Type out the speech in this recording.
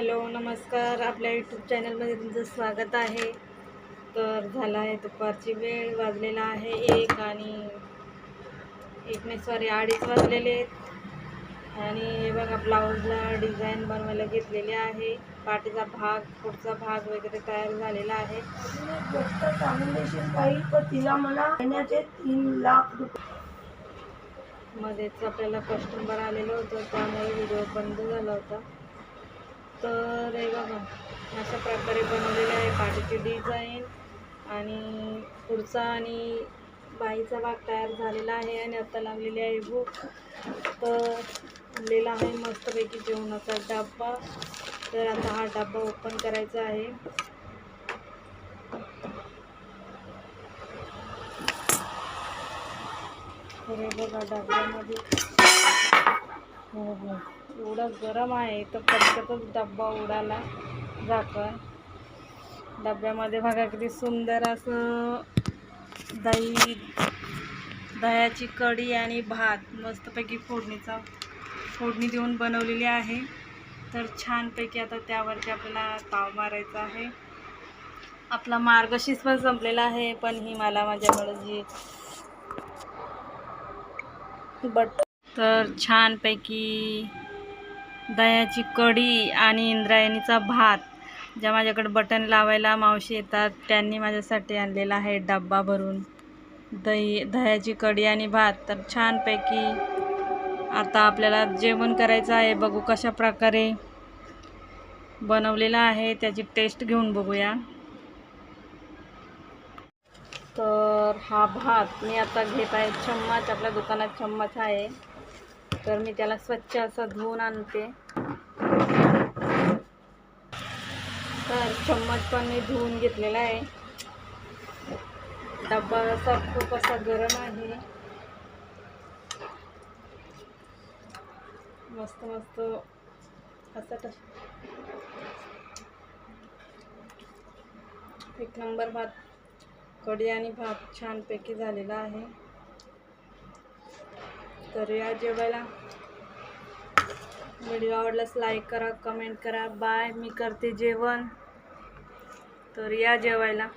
Hello नमस्कार. आपल्या YouTube चॅनलमध्ये तुमचं स्वागत आहे. तर झाला आहे दुपारची वेळ वाजलेला आहे एक आणि एक नाही सॉरी अडीच वाजलेले आहेत. आणि हे बघा ब्लाऊजला डिझाईन बनवायला घेतलेली आहे. पाठीचा भाग पुढचा भाग वगैरे तयार झालेला आहे. गोष्ट सांगून देशील काही तिला मला महिन्याचे तीन लाख रुपये मध्येच आपल्याला कस्टमर आलेलं होतं त्यामुळे व्हिडिओ बंद झाला होता. तर हे बघा अशा प्रकारे बनवलेले आहे पाठीची डिझाईन आणि पुढचा आणि बाईचा भाग तयार झालेला आहे आणि आता लागलेली आहे भूक तर आणलेला आहे मस्तपैकी जेवणाचा डब्बा. तर आता हा डब्बा ओपन करायचा आहे. तर हे बघा डब्यामध्ये हो हो एवढं गरम आहे तर पटकतच डब्बा उडाला झाकण डब्यामध्ये बघा किती सुंदर असं दही दह्याची कढी आणि भात मस्तपैकी फोडणीचा फोडणी देऊन बनवलेली आहे. तर छानपैकी आता त्यावरती आपल्याला ताव मारायचा आहे. आपला मार्गशीर्ष पण संपलेला आहे पण ही मला माझ्याकडं जी बट तर छानपैकी दह्याची कढी आणि इंद्रायणीचा भात. ज्या माझ्याकडे बटन लावायला मावशी येतात त्यांनी माझ्यासाठी आणलेला आहे डब्बा भरून. दही दह्याची कढी आणि भात. तर छानपैकी आता आपल्याला जेवण करायचं आहे. बघू कशा प्रकारे बनवलेलं आहे. त्याची टेस्ट घेऊन बघूया. तर हा भात मी आता घेत आहे. चम्मच आपल्या दुकानात चम्मच आहे. तर मी त्याला स्वच्छ असं धुवून आणते. तर चम्मच पण मी धुवून घेतलेला आहे. डब्बा असा खूप असा गरम आहे. मस्त मस्त असं टस एक नंबर भात कढी आणि भात छानपैकी झालेला आहे. तर या जेवायला. व्हिडिओ आवडल्यास लाईक करा कमेंट करा. बाय मी करते जेवण. तर या जेवायला.